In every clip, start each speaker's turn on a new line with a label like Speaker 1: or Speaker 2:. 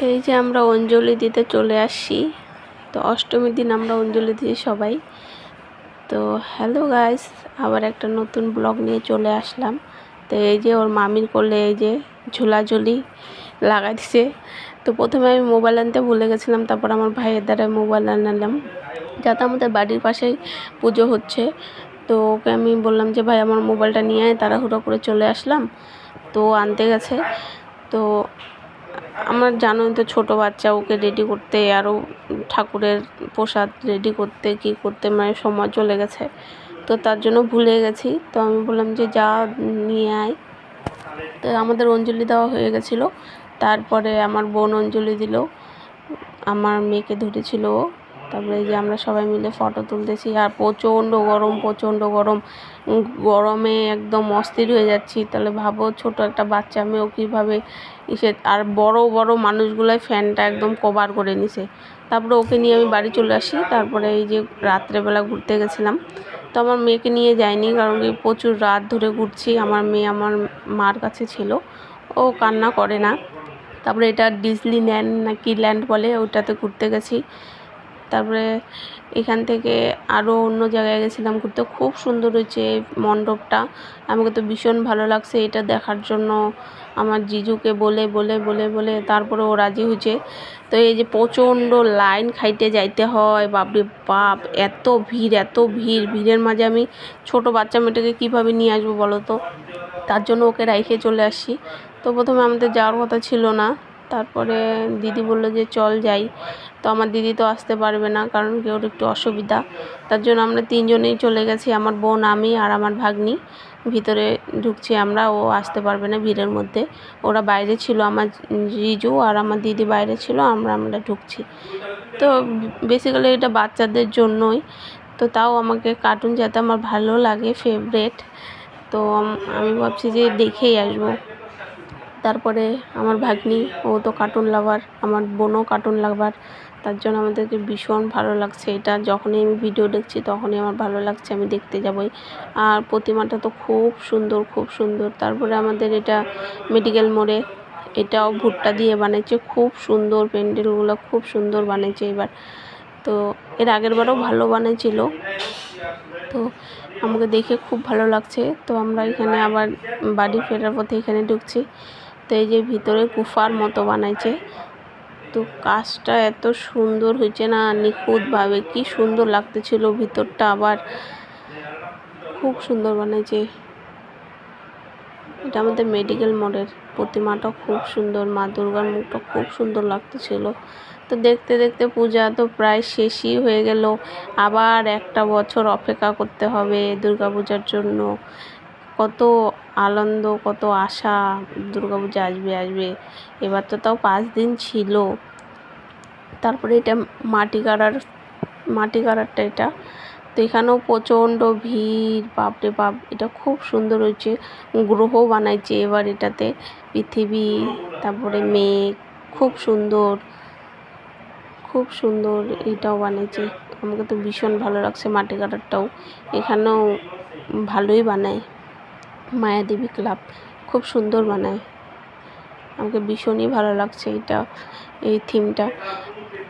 Speaker 1: তো এই যে আমরা অঞ্জলি দিতে চলে আসছি। তো অষ্টমীর দিন আমরা অঞ্জলি দিই সবাই। তো হ্যালো গাইস, আবার একটা নতুন ব্লগ নিয়ে চলে আসলাম। তো এই যে ওর মামির করলে এই যে ঝুলাঝুলি লাগাই দিছে। তো প্রথমে আমি মোবাইল আনতে ভুলে গেছিলাম, তারপর আমার ভাইয়ের দ্বারা মোবাইল আনালাম। যাতে আমাদের বাড়ির পাশেই পুজো হচ্ছে। তো ওকে আমি বললাম যে, ভাই, আমার মোবাইলটা নিয়ে আয়, তাড়াহুড়ো করে চলে আসলাম। তো আনতে গেছে। তো আমার জানোই তো ছোটো বাচ্চা, ওকে রেডি করতে আরও ঠাকুরের প্রসাদ রেডি করতে, কী করতে মানে সময় চলে গেছে। তো তার জন্য ভুলে গেছি। তো আমি বললাম যে যা নিয়ে আয়। তো আমাদের অঞ্জলি দেওয়া হয়ে গেছিল। তারপরে আমার বোন অঞ্জলি দিল। আমার মেয়েকে ধরেছিল ও। তারপরে এই যে আমরা সবাই মিলে ফটো তুলতেছি আর প্রচণ্ড গরম প্রচণ্ড গরম। গরমে একদম অস্থির হয়ে যাচ্ছি। তাহলে ভাবো ছোট একটা বাচ্চা মেয়েও কীভাবে ইসে, আর বড় বড় মানুষগুলোই ফ্যানটা একদম কভার করে নিছে। তারপরে ওকে নিয়ে আমি বাড়ি চলে আসি। তারপরে এই যে রাত্রেবেলা ঘুরতে গেছিলাম। তো আমার মেয়েকে নিয়ে যাইনি কারণ কি প্রচুর রাত ধরে ঘুরছি। আমার মেয়ে আমার মার কাছে ছিল। ও কান্না করে না। তারপরে এটা ডিজনি ল্যান্ড না কি ল্যান্ড বলে ওটাতে ঘুরতে গেছি। তারপরে এখান থেকে আরও অন্য জায়গায় গেছিলাম ঘুরতে। খুব সুন্দর হয়েছে মণ্ডপটা। আমাকে তো ভীষণ ভালো লাগছে এটা দেখার জন্য। আমার জিজুকে বলে বলে বলে বলে তারপরে ও রাজি হয়েছে। তো এই যে প্রচণ্ড লাইন খাইতে যাইতে হয়, বাপরে বাপ, এত ভিড় এত ভিড়। ভিড়ের মাঝে আমি ছোট বাচ্চা মেয়েটাকে কীভাবে নিয়ে আসব বলো তো? তার জন্য ওকে রাইখে চলে আসি। তো প্রথমে আমাদের যাওয়ার কথা ছিল না। তারপরে দিদি বলল যে, চল যাই। তো আমার দিদি তো আসতে পারবে না, কারণ কি ওর একটু অসুবিধা। তার জন্য আমরা তিনজনেই চলে গেছি, আমার বোন, আমি আর আমার ভাগ্নি। ভিতরে ঢুকছি আমরা, ও আসতে পারবে না ভিড়ের মধ্যে। ওরা বাইরে ছিল, আমার জিজু আর আমার দিদি বাইরে ছিল, আমরা আমরা ঢুকছি। তো বেসিক্যালি এটা বাচ্চাদের জন্যই। তো তাও আমাকে কার্টুন যাতে আমার ভালো লাগে ফেভারেট তো আমি ভাবছি যে দেখেই আসব। তারপরে আমার ভাগ্নি, ও তো কার্টুন লাভার আমার বোনও কার্টুন লাভার তার জন্য আমাদেরকে ভীষণ ভালো লাগছে এটা। যখনই আমি ভিডিও দেখছি, তখনই আমার ভালো লাগছে, আমি দেখতে যাবই। আর প্রতিমাটা তো খুব সুন্দর খুব সুন্দর। তারপরে আমাদের এটা মেডিকেল মোড়ে, এটাও ভুট্টা দিয়ে বানিয়েছে খুব সুন্দর প্যান্ডেলগুলো, খুব সুন্দর বানিয়েছে এবার। তো এর আগের বারও ভালো বানিয়েছিল তো আমাকে দেখে খুব ভালো লাগছে। তো আমরা এখানে আবার বাড়ি ফেরার পথে এখানে ঢুকছি। তো এই যে ভিতরে গুফার মতো বানাইছে। তো কাজটা এত সুন্দর হয়েছে না, নিখুঁতভাবে কি সুন্দর লাগতেছিল ভিতরটা আবার। খুব সুন্দর বানাইছে। এটা আমাদের মেডিকেল মোড়ের প্রতিমাটা খুব সুন্দর, মা দুর্গার মুখটা খুব সুন্দর লাগতেছিল। তো দেখতে দেখতে পূজা তো প্রায় শেষই হয়ে গেল। আবার একটা বছর অপেক্ষা করতে হবে দুর্গা পূজার জন্য। কত আনন্দ, কত আশা দুর্গা পূজা আসবে আসবে। এবার তো তাও পাঁচ দিন ছিল। তারপরে এটা মাটি কাড়ার, মাটি কাড়ারটা এটা। তো এখানেও প্রচণ্ড ভিড়, বাপরে বাপ, এটা খুব সুন্দর হয়েছে। গ্রহ বানাইছে এবার এটাতে, পৃথিবী, তারপরে মেঘ, খুব সুন্দর। খুব সুন্দর এটাও বানিয়েছে আমাকে তো ভীষণ ভালো লাগছে মাটি কাটারটাও এখানেও ভালোই বানায়। মায়াদেবী ক্লাব খুব সুন্দর বানায়। আমাকে ভীষণই ভালো লাগছে এটা, এই থিমটা।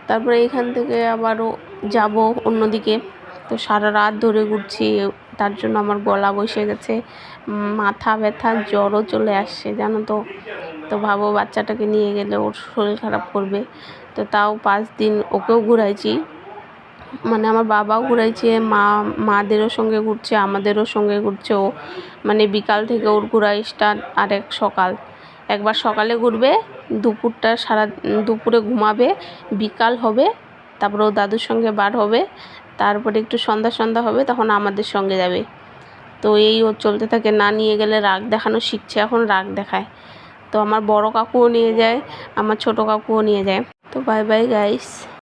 Speaker 1: তারপরে এখান থেকে আবারও যাব অন্যদিকে। তো সারা রাত ধরে ঘুরছি, তার জন্য আমার গলা বসে গেছে, মাথা ব্যথা, জ্বরও চলে আসছে, জানো তো। তো ভাবো বাচ্চাটাকে নিয়ে গেলে ওর শরীর খারাপ করবে। তো তাও পাঁচ দিন ওকেও ঘুরাইছি। মানে আমার বাবাও ঘুরাইছে, মা, মাদেরও সঙ্গে ঘুরছে, আমাদেরও সঙ্গে ঘুরছে ও। মানে বিকাল থেকে ওর ঘোরা স্টার্ট আর এক সকাল। একবার সকালে ঘুরবে, দুপুরটা সারা, দুপুরে ঘুমাবে, বিকাল হবে, তারপরে ও দাদুর সঙ্গে বার হবে, তারপরে একটু সন্ধ্যা সন্ধ্যা হবে, তখন আমাদের সঙ্গে যাবে। তো এই ওর চলতে থাকে, না নিয়ে গেলে রাগ দেখানো শিখছে, এখন রাগ দেখায়। তো আমার বড় কাকুও নিয়ে যায়, আমার ছোট কাকুও নিয়ে যায়। তো বাই বাই গাইস